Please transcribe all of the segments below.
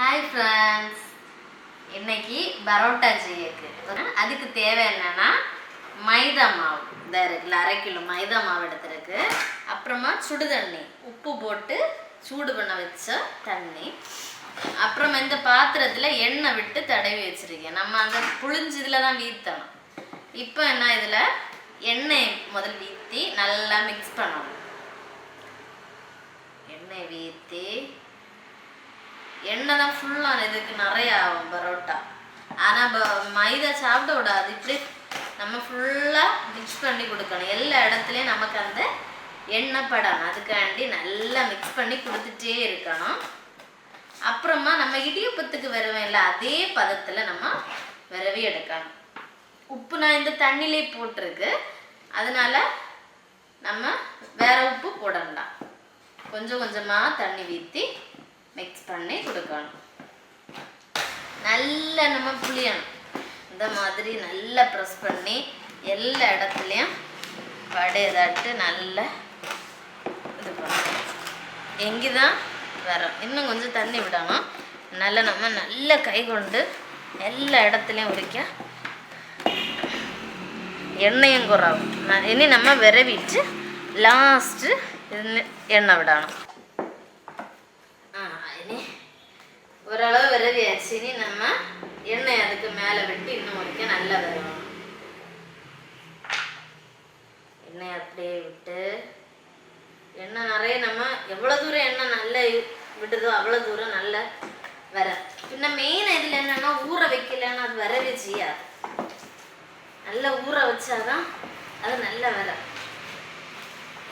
Hi friends இன்னைக்கு பரோட்டா செய்யக்கு அதுக்கு தேவை என்னென்னா மைதா மாவு. இந்த இருக்குல்ல அரை கிலோ மைதா மாவு எடுத்துருக்கு. அப்புறமா சுடு தண்ணி உப்பு போட்டு சூடு பண்ண வச்ச தண்ணி. அப்புறம் இந்த பாத்திரத்தில் எண்ணெய் விட்டு தடவி வச்சுருக்கேன். நம்ம அந்த புளிஞ்சதில் தான் வீத்தணும். இப்போ என்ன இதில்? எண்ணெய் முதல் வீத்தி நல்லா மிக்ஸ் பண்ணணும். எண்ணெய் வீத்தி எண்ணெய் தான் ஃபுல்லாக இதுக்கு நிறையா ஆகும் பரோட்டா ஆனால் மைதா சாப்பிட விடாது. இப்படி நம்ம ஃபுல்லாக மிக்ஸ் பண்ணி கொடுக்கணும். எல்லா இடத்துலையும் நமக்கு அந்த எண்ணெய் படம் அதுக்காண்டி நல்லா மிக்ஸ் பண்ணி கொடுத்துட்டே இருக்கணும். அப்புறமா நம்ம இடியப்பத்துக்கு வருவேன்ல அதே பதத்தில் நம்ம விரவி எடுக்கணும். உப்பு நான் இந்த தண்ணியிலே போட்டிருக்கு. அதனால நம்ம வேற உப்பு போடலாம். கொஞ்சம் கொஞ்சமாக தண்ணி ஊற்றி மிக்ஸ் பண்ணி கொடுக்கணும். நல்லா நம்ம புளியணும். இந்த மாதிரி நல்லா ப்ரெஸ் பண்ணி எல்லா இடத்துலையும் படையதாட்டு நல்லா இது பண்ணணும். எங்கே தான் வரும். இன்னும் கொஞ்சம் தண்ணி விடணும். நல்லா நம்ம நல்ல கை கொண்டு எல்லா இடத்துலையும் உரிக்க எண்ணெயும் குறவும் இனி நம்ம விரவிட்டு லாஸ்ட்டு எண்ணெய் விடணும். இனி ஓரளவு விரவியாச்சு இனி நம்ம எண்ணெய் அதுக்கு மேலே விட்டு இன்னும் வரைக்கும் நல்லா வரணும் எண்ணெய் அப்படியே விட்டு எண்ணெய் நிறைய நம்ம எவ்வளோ தூரம் எண்ணெய் நல்லா விடுதோ அவ்வளோ தூரம் நல்லா வர பின்ன மெயின் இதில் என்னன்னா ஊற வைக்கலன்னா அது வரவே செய்யாது. நல்லா ஊற வச்சாதான் அது நல்லா வர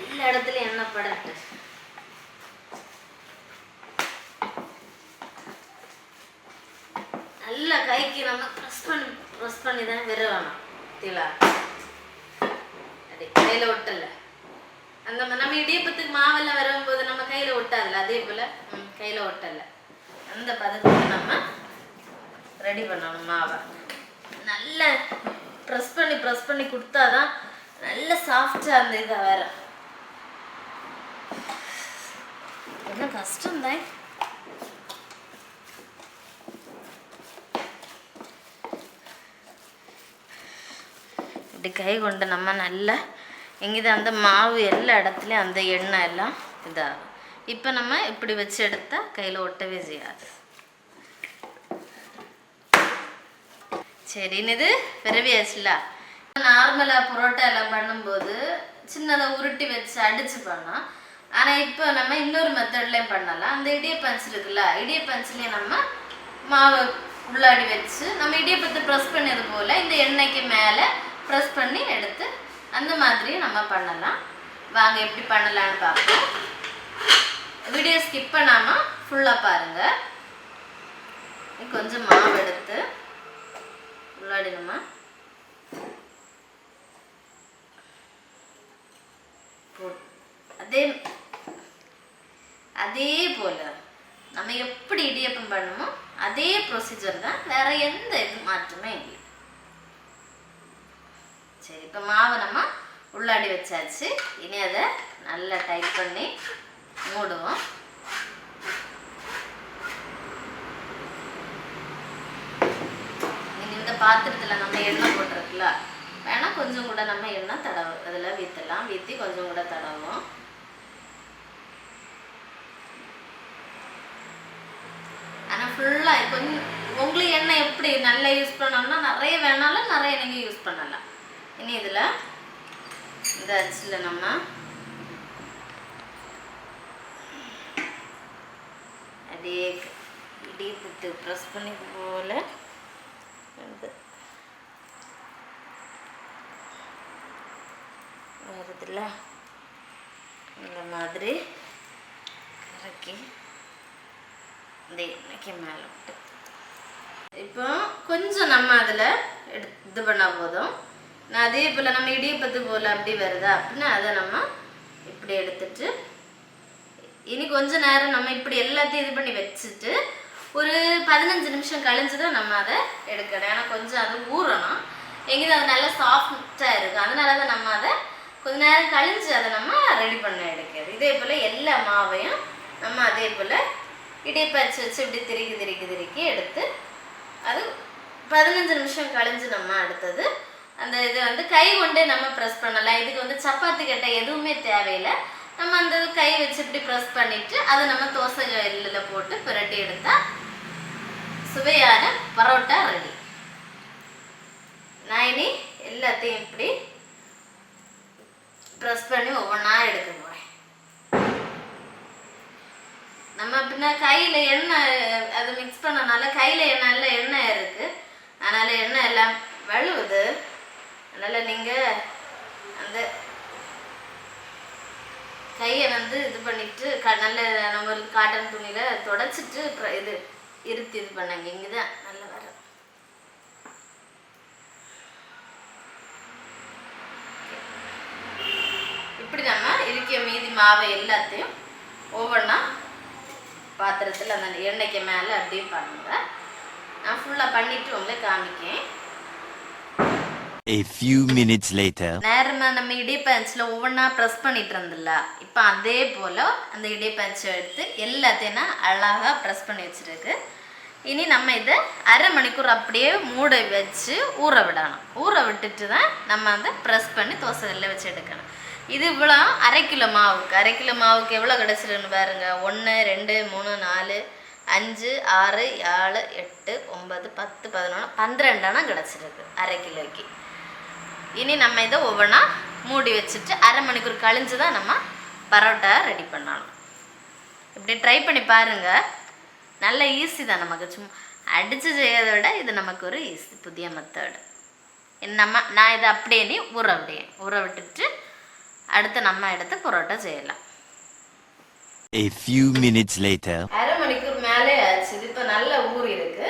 எல்லா இடத்துலையும் எண்ணெய் படட்டு. இல்ல கைக்கு நம்ம ப்ரெஸ் பண்ணி ப்ரெஸ் பண்ணி தான் விரவணும் தீலா அப்படி கையில் ஒட்டல. அந்த நம்ம இடியப்பத்துக்கு மாவெல்லாம் வரும்போது நம்ம கையில் ஒட்டாதுல அதே போல் கையில் ஒட்டல. அந்த பதத்துக்கு நம்ம ரெடி பண்ணணும் மாவை. நல்ல ப்ரெஸ் பண்ணி ப்ரெஸ் பண்ணி கொடுத்தாதான் நல்ல சாஃப்டாக அந்த இதை வேற என்ன கஷ்டம் தான் இப்படி கை கொண்டு நம்ம நல்லா எங்கிட்ட அந்த மாவு எல்லா இடத்துலையும் அந்த எண்ணெய் எல்லாம் இதாகும். இப்போ நம்ம இப்படி வச்சு எடுத்தா கையில் ஒட்டவே செய்யாது. சரின்னு இது பிறவியாச்சுல நார்மலாக புரோட்டா எல்லாம் பண்ணும்போது சின்னதாக உருட்டி வச்சு அடிச்சு பண்ணோம் ஆனால் இப்போ நம்ம இன்னொரு மெத்தட்லேயும் பண்ணலாம். அந்த இடியப்பஞ்சு இருக்குல்ல இடியப்பஞ்சுலேயும் நம்ம மாவு உள்ளாடி வச்சு நம்ம இடியப்பத்தை ப்ரெஸ் பண்ணது போல் இந்த எண்ணெய்க்கு மேலே ப்ரெஸ் பண்ணி எடுத்து அந்த மாதிரியும் நம்ம பண்ணலாம். வாங்க எப்படி பண்ணலாம்னு பார்ப்போம். வீடியோ ஸ்கிப் பண்ணாமல் ஃபுல்லாக பாருங்கள் கொஞ்சம் மாவு எடுத்து உள்ளாடி அதே அதே போல் நம்ம எப்படி இடியப்பம் பண்ணுமோ அதே ப்ரொசீஜர் தான் வேற எந்த இது மாற்றமே இல்லை. சரி இப்போ மாவை நம்ம உள்ளாடி வச்சாச்சு. இனி அதை நல்லா டைட் பண்ணி மூடுவோம். இனி இந்த பாத்திரத்தில் நம்ம எண்ணெய் போட்டிருக்குல்ல வேணால் கொஞ்சம் கூட நம்ம எண்ணெய் தடவு அதில் வீத்தலாம். வீத்தி கொஞ்சம் கூட தடவும் ஆனால் ஃபுல்லாக கொஞ்சம் உங்களுக்கு எண்ணெய் எப்படி நல்லா யூஸ் பண்ணோம்னா நிறைய வேணாலும் நிறைய நீங்கள் யூஸ் பண்ணலாம். இனி இதில் இந்த அச்சில் நம்ம அப்படியே இடி புட்டு ப்ரெஸ் பண்ணி போல வந்து. வருதுல்ல இந்த மாதிரி இறக்கி இந்த எண்ணெய்க்கு மேலே விட்டு இப்போ கொஞ்சம் நம்ம அதில் எடு இது பண்ணால் போதும். நான் அதே போல் நம்ம இடியப்பத்து போல் அப்படி வருதா அப்படின்னா அதை நம்ம இப்படி எடுத்துட்டு இனி கொஞ்ச நேரம் நம்ம இப்படி எல்லாத்தையும் இது பண்ணி வச்சுட்டு ஒரு பதினஞ்சு நிமிஷம் கழிஞ்சு தான் நம்ம அதை எடுக்கணும். ஏன்னா கொஞ்சம் அது ஊறணும். எங்கேயும் அது நல்லா சாஃப்டாக இருக்கும் அதனால தான் நம்ம அதை கொஞ்ச நேரம் கழிஞ்சு அதை நம்ம ரெடி பண்ண எடுக்கிறது. இதே போல் எல்லா மாவையும் நம்ம அதே போல் இடியப்பம் வச்சு இப்படி திருக்கி திருக்கி திருக்கி எடுத்து அது பதினஞ்சு நிமிஷம் கழிஞ்சு நம்ம அடுத்தது அந்த இதை வந்து கை கொண்டே நம்ம ப்ரெஸ் பண்ணலாம். இதுக்கு வந்து சப்பாத்தி கட்டை எதுவுமே தேவையில்லை. நம்ம அந்த இது கை வச்சு இப்படி ப்ரெஸ் பண்ணிட்டு அதை நம்ம தோசை கல்லில் போட்டு பிரட்டி எடுத்தால் சுவையான பரோட்டா ரெடி நான் இனி எல்லாத்தையும் இப்படி ப்ரெஸ் பண்ணி ஒவ்வொன்றா எடுக்க போகிறேன் நம்ம பின்ன கையில் எண்ணெய் அது மிக்ஸ் பண்ணனால கையில் நல்ல எண்ணெய் இருக்குது அதனால் எண்ணெய் எல்லாம் வழுவுது. அதனால் நீங்கள் அந்த கையை வந்து இது பண்ணிட்டு க நல்ல நம்ம காட்டன் துணியில் தொடச்சிட்டு இது இருத்தி இது பண்ணாங்க. இங்கே தான் நல்ல வர. இப்படி நம்ம இருக்கிய மீதி மாவை எல்லாத்தையும் ஒவ்வொன்றா பாத்திரத்தில் அந்த எண்ணெய்க்கு மேலே அப்படியே பண்ணுங்க. நான் ஃபுல்லாக பண்ணிட்டு உங்களை காமிக்கேன். A few minutes later. நேரமா நம்ம இடியப்பஞ்சில் ஒவ்வொன்றா ப்ரெஸ் பண்ணிட்டு இருந்தல இப்போ அதே போல் அந்த இடியப்பஞ்சை எடுத்து எல்லாத்தையும் அழகா அழகாக ப்ரெஸ் பண்ணி வச்சிருக்கு. இனி நம்ம இதை அரை மணிக்கூர் அப்படியே மூட வச்சு ஊற விடணும். ஊற விட்டுட்டு தான் நம்ம வந்து ப்ரெஸ் பண்ணி தோசைகளில் வச்சு எடுக்கணும். இது இவ்வளோ அரை கிலோ மாவுக்கு. அரை கிலோ மாவுக்கு எவ்வளோ கிடச்சிருன்னு பாருங்க. ஒன்று ரெண்டு மூணு நாலு அஞ்சு ஆறு ஏழு எட்டு ஒன்பது பத்து பதினொன்று பன்னிரெண்டானா கிடச்சிருக்கு. அரை கிலோக்கு. இனி நம்ம இதை ஒவ்வொன்றா மூடி வச்சுட்டு அரை மணிக்கூர் கழிஞ்சு தான் நம்ம பரோட்டா ரெடி பண்ணணும். இப்படி ட்ரை பண்ணி பாருங்க. நல்ல ஈஸி தான் நமக்கு. சும்மா அடித்து செய்யறதை விட இது நமக்கு ஒரு ஈஸி புதிய மெத்தடு நம்ம நான் இதை அப்படியே நீ ஊற விடுவேன் ஊற விட்டுட்டு அடுத்து நம்ம எடுத்து பரோட்டா செய்யலாம். A few minutes later. அரை மணிக்கூர் மேலே ஆச்சு. இது இப்போ நல்ல ஊறி இருக்கு.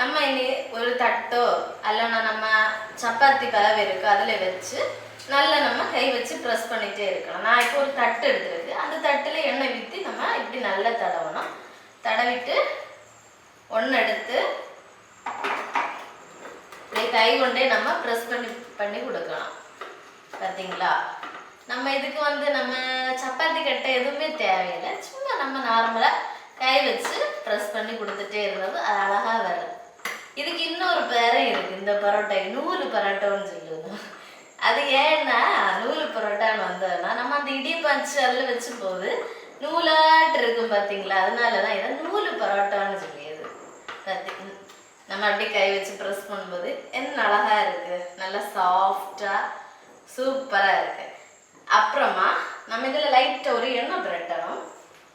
நம்ம இனி ஒரு தட்டோ அல்லனா நம்ம சப்பாத்தி கலவை இருக்குது அதில் வச்சு நல்லா நம்ம கை வச்சு ப்ரெஸ் பண்ணிகிட்டே இருக்கலாம். நான் இப்போ ஒரு தட்டு எடுத்துருக்கு. அந்த தட்டில் எண்ணெய் விற்றி நம்ம இப்படி நல்லா தடவணும். தடவிட்டு ஒன்று எடுத்து இப்படியே கை கொண்டே நம்ம ப்ரெஸ் பண்ணி பண்ணி கொடுக்கலாம். பார்த்தீங்களா நம்ம இதுக்கு வந்து நம்ம சப்பாத்தி கட்டை எதுவுமே தேவையில்லை. சும்மா நம்ம நார்மலாக கை வச்சு ப்ரெஸ் பண்ணி கொடுத்துட்டே இருந்தது. அது அழகாக வரும் இதுக்கு இன்னொரு பேரே இருக்கு. இந்த பரோட்டா நூறு பரோட்டான்னு சொல்லுவோம். அது ஏன்னா நூலு பரோட்டான்னு வந்ததுன்னா நம்ம அந்த பஞ்சு அதில் வச்சு போது நூலாட்டு இருக்கும் பார்த்தீங்களா அதனால தான் இதை நூலு பரோட்டான்னு சொல்லியது. பார்த்தீங்க நம்ம அப்படியே கை வச்சு ப்ரெஸ் பண்ணும்போது என்ன அழகாக இருக்குது நல்லா சாஃப்டாக சூப்பராக இருக்கு. அப்புறமா நம்ம இதில் லைட்டாக ஒரு எண்ணெய் பிரட்டணும்.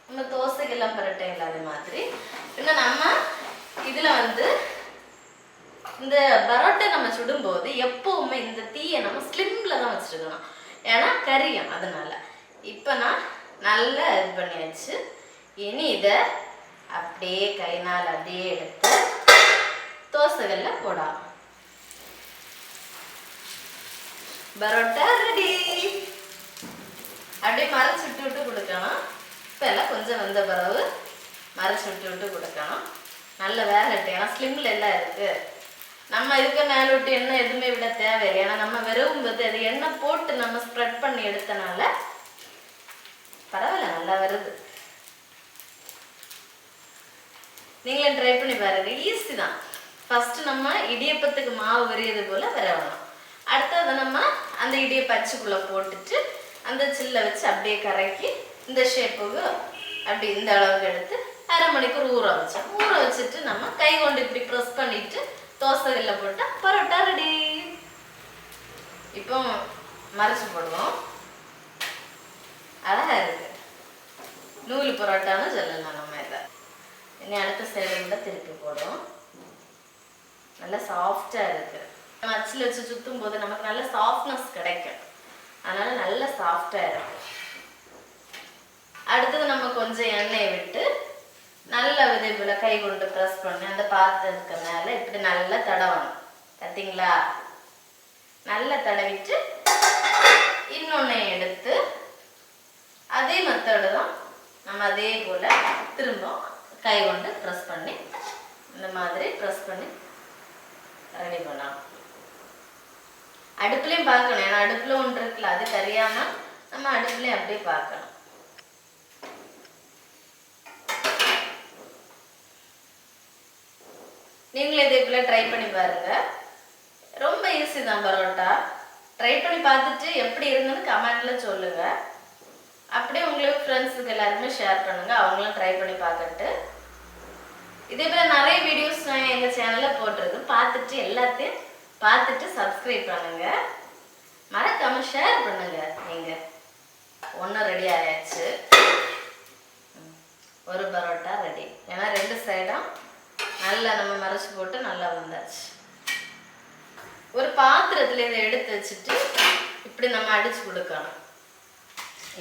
நம்ம தோசைக்கெல்லாம் பிரட்டும் இல்லாத மாதிரி. இன்னும் நம்ம இதில் வந்து இந்த பரோட்டா நம்ம சுடும்போது எப்பவுமே இந்த தீயை நம்ம ஸ்லிம்ல தான் வச்சிருக்கணும். ஏன்னா கரியம் அதனால. இப்போ நான் நல்லா இது பண்ணியாச்சு. இனி இதை அப்படியே கைனால் அப்படியே எடுத்து தோசைகளில் போடலாம். பரோட்டா ரெடி அப்படியே மறைச்சு விட்டு விட்டு கொடுக்கணும் இப்போ எல்லாம் கொஞ்சம் வந்த பிறகு மறைச்சு விட்டு விட்டு கொடுக்கணும் நல்ல வேலை ஏன்னா ஸ்லிம்ல எல்லாம் இருக்குது நம்ம இதுக்கு மேலே விட்டு எண்ணெய் எதுவுமே விட தேவையில்லை. ஏன்னா நம்ம வெறும் போது அது எண்ணெய் போட்டு நம்ம ஸ்ப்ரெட் பண்ணி எடுத்தனால பரவாயில்ல நல்லா வருது. நீங்களும் ட்ரை பண்ணி பாருங்க. ஈஸி தான். ஃபர்ஸ்ட் நம்ம இடியப்பத்துக்கு மாவு வரையது போல விரவணும் அடுத்தது நம்ம அந்த இடியை அச்சுக்குள்ள போட்டுட்டு அந்த சில்ல வச்சு அப்படியே கறக்கி இந்த ஷேப்புக்கு அப்படி இந்த அளவுக்கு எடுத்து அரை மணிக்கூர் ஊற வச்சோம் ஊற வச்சுட்டு நம்ம கை கொண்டு இப்படி ப்ரெஸ் தோசை இதில் போட்டால் பரோட்டா ரெடி இப்போ மறைச்சி போடுவோம். அழகாக இருக்கு. நூல் பரோட்டான்னு சொல்லலாம் நம்ம இதை. இனி அடுத்த சைடில் கூட திருப்பி போடுவோம். நல்லா சாஃப்டாக இருக்கு. நம்ம அச்சில் வச்சு சுற்றும் போது நமக்கு நல்ல சாஃப்ட்னஸ் கிடைக்கும். அதனால நல்ல சாஃப்டாக இருக்கு. அடுத்தது நம்ம கொஞ்சம் எண்ணெயை விட்டு நல்ல இதே கை கொண்டு ப்ரெஸ் பண்ணி அந்த பாத்திரத்துக்கு மேலே இப்படி நல்லா தடவணும். பார்த்தீங்களா நல்லா தடவிட்டு இன்னொன்று எடுத்து அதே மெத்தடு தான் நம்ம அதே போல் திரும்ப கை கொண்டு ப்ரெஸ் பண்ணி இந்த மாதிரி ப்ரெஸ் பண்ணி ரெடி பண்ணலாம். அடுப்புலையும் பார்க்கணும். ஏன்னா அடுப்பில் ஒன்று இருக்குல்ல அது தெரியாமல் நம்ம அடுப்புலையும் அப்படியே பார்க்கணும். நீங்களும் இதே போல் ட்ரை பண்ணி பாருங்கள் ரொம்ப ஈஸி தான் பரோட்டா. ட்ரை பண்ணி பார்த்துட்டு எப்படி இருந்ததுன்னு கமெண்டில் சொல்லுங்கள் அப்படியே உங்களுக்கு ஃப்ரெண்ட்ஸுக்கு எல்லாருமே ஷேர் பண்ணுங்கள் அவங்களும் ட்ரை பண்ணி பார்க்கட்டு. இதே போல் நிறைய வீடியோஸ் நான் எங்கள் சேனலில் போட்டிருக்கு. பார்த்துட்டு எல்லாத்தையும் பார்த்துட்டு சப்ஸ்கிரைப் பண்ணுங்க. மறக்காம ஷேர் பண்ணுங்கள் நீங்கள் ஒன்றும் ரெடி ஆயாச்சு. ம். ஒரு பரோட்டா ரெடி ஏன்னா ரெண்டு சைடும் நல்லா நம்ம மறைச்சி போட்டு நல்லா வந்தாச்சு. ஒரு பாத்திரத்தில் இதை எடுத்து வச்சுட்டு இப்படி நம்ம அடிச்சு கொடுக்கணும்.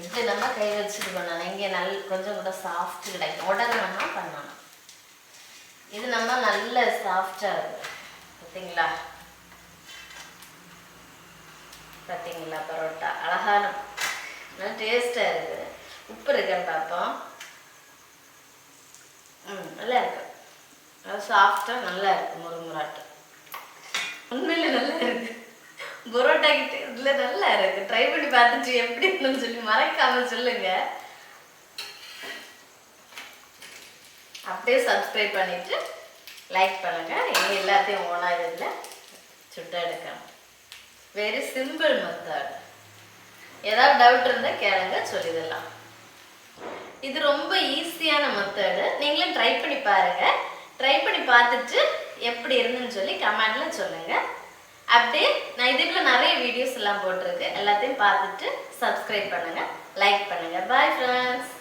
இப்படி நம்ம கை வச்சுட்டு பண்ணணும். இங்கே நல் கொஞ்சம் கூட சாஃப்ட் கிடைக்கும் உடனே பண்ணணும். இது நம்ம நல்ல சாஃப்டாக இருக்கும். பார்த்தீங்களா? பார்த்தீங்களா? பரோட்டா. அழகான நல்லா டேஸ்ட்டாக இருக்குது. உப்பு இருக்கான்னு பார்ப்போம். ம் நல்லா இருக்கும் நல்லா சாஃப்டாக நல்லா இருக்கு முறுமுறாட்டு உண்மையில நல்லா இருக்கு. பரோட்டா கிட்ட இதில் நல்லா இருக்கு. ட்ரை பண்ணி பார்த்துட்டு எப்படி இருந்தோம்னு சொல்லி மறக்காம சொல்லுங்க. அப்படியே சப்ஸ்கிரைப் பண்ணிட்டு லைக் பண்ணுங்க. இனி எல்லாத்தையும் ஓனா இதில் சுட்ட எடுக்கணும் வெரி சிம்பிள் மெத்தட் ஏதாவது டவுட் இருந்தால் கேளுங்க சொல்லிடலாம். இது ரொம்ப ஈஸியான மெத்தடு நீங்களும் ட்ரை பண்ணி பாருங்கள் ட்ரை பண்ணி பார்த்துட்டு எப்படி இருந்துன்னு சொல்லி கமெண்டில் சொல்லுங்கள் அப்படியே நான் இதுக்குள்ள நிறைய வீடியோஸ் எல்லாம் போட்டிருக்கு. எல்லாத்தையும் பார்த்துட்டு சப்ஸ்கிரைப் பண்ணுங்க. லைக் பண்ணுங்க. Bye friends